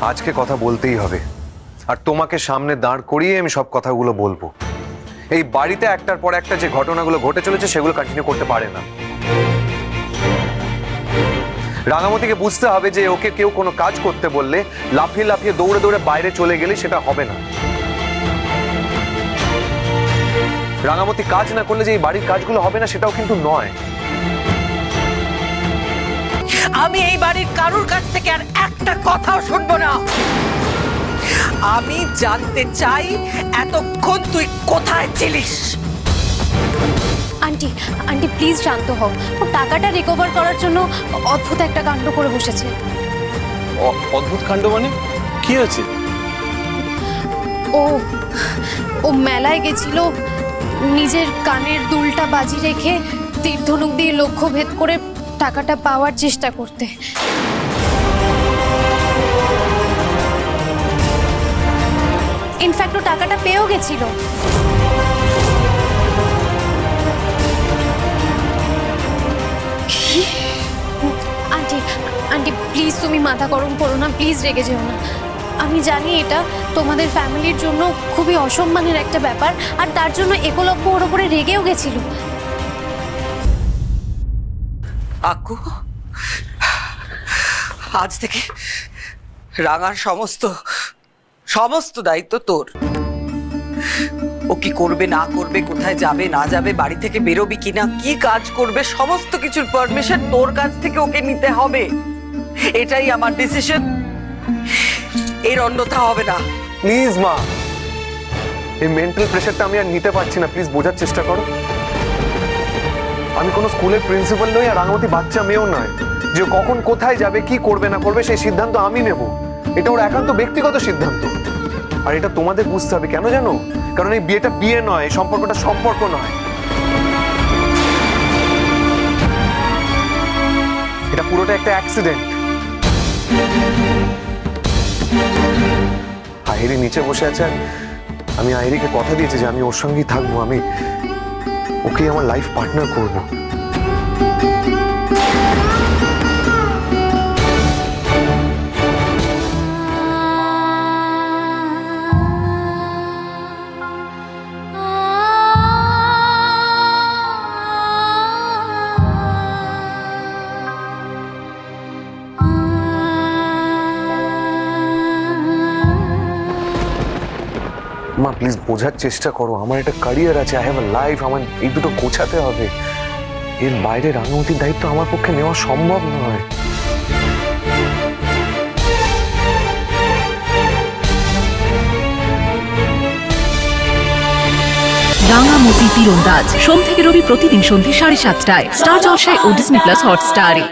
আজকে কথা বলতেই হবে। আর তোমাকে সামনে দাঁড় করিয়ে আমি সব কথাগুলো বলব। এই বাড়িতে একটার পর একটা যে ঘটনাগুলো ঘটে চলেছে, সেগুলো কন্টিনিউ করতে পারে না। রাঙামতিকে বুঝতে হবে যে ওকে কেউ কোনো কাজ করতে বললে লাফিয়ে লাফিয়ে দৌড়ে দৌড়ে বাইরে চলে গেলে সেটা হবে না। রাঙামতি কাজ না করলে যে এই বাড়ির কাজগুলো হবে না, সেটাও কিন্তু নয়। আমি এই বাড়ির কারুর কাছ থেকে আর একটা কথাও শুনব না। আমি জানতে চাই এতক্ষণ তুই কোথায় ছিলিস? আন্টি আন্টি প্লিজ শান্ত হও। ও টাকাটা রিকভার করার জন্য অদ্ভুত একটা কাণ্ড করে বসেছে। অদ্ভুত কাণ্ড মানে? কি হয়েছে? ও ও মেলায় গেছিল নিজের কানের দুলটা বাজি রেখে তীর্ধনুক দিয়ে লক্ষ্য ভেদ করে টাকাটা পাওয়ার চেষ্টা করতে। ইনফ্যাক্ট ও টাকাটা পেয়েও গেছিল। আন্টি আন্টি প্লিজ তুমি মাথা গরম করো না প্লিজ রেগে যেও না। আমি জানি এটা তোমাদের ফ্যামিলির জন্য খুবই অসম্মানের একটা ব্যাপার, আর তার জন্য একলব্য ওর ওপরে রেগেও গেছিল। আকু আজ থেকে রাঙার সমস্ত সমস্ত দায়িত্ব তোর। ও কি করবে, না করবে, কোথায় যাবে, না যাবে, বাড়ি থেকে বেরোবি কিনা, কি কাজ করবে, সমস্ত কিছুর পারমিশন তোর কাছ থেকে ওকে নিতে হবে। এটাই আমার ডিসিশন এর অন্যথা হবে না। প্লিজ মা, এই মেন্টাল প্রেশারটা আমি আর নিতে পারছি না। প্লিজ বোঝার চেষ্টা করো। আমি কোনো স্কুলের প্রিন্সিপাল নই আর রাঙামতি বাচ্চা মেয়েও নয়। যে কখন কোথায় যাবে, কি করবে, না করবে, সেই সিদ্ধান্ত আমি নেব। এটা ওর একান্ত ব্যক্তিগত সিদ্ধান্ত। আর এটা তোমাদের বুঝতে হবে, কেন জানো? কারণ এই বিয়েটা বিয়ে নয় সম্পর্কটা সম্পর্ক নয়। এটা পুরোটা একটা অ্যাক্সিডেন্ট। আহেরি নিচে বসে আছে আমি আহেরিকে কথা দিয়েছি যে আমি ওর সঙ্গেই থাকব, আমি ওকে আমার লাইফ পার্টনার করব মা প্লিজ বোঝার চেষ্টা করো। আমার একটা ক্যারিয়ার আছে আই হ্যাভ আ লাইফ আমার এই দুটো গোছাতে হবে। এর বাইরে রাঙামতির দায়িত্ব আমার পক্ষে নেওয়া সম্ভব নয়। রাঙামতি তীরন্দাজ। সোম থেকে রবি প্রতিদিন সন্ধ্যে সাড়ে সাতটায়। স্টার জলসায় ও ডিসনি প্লাস হটস্টারে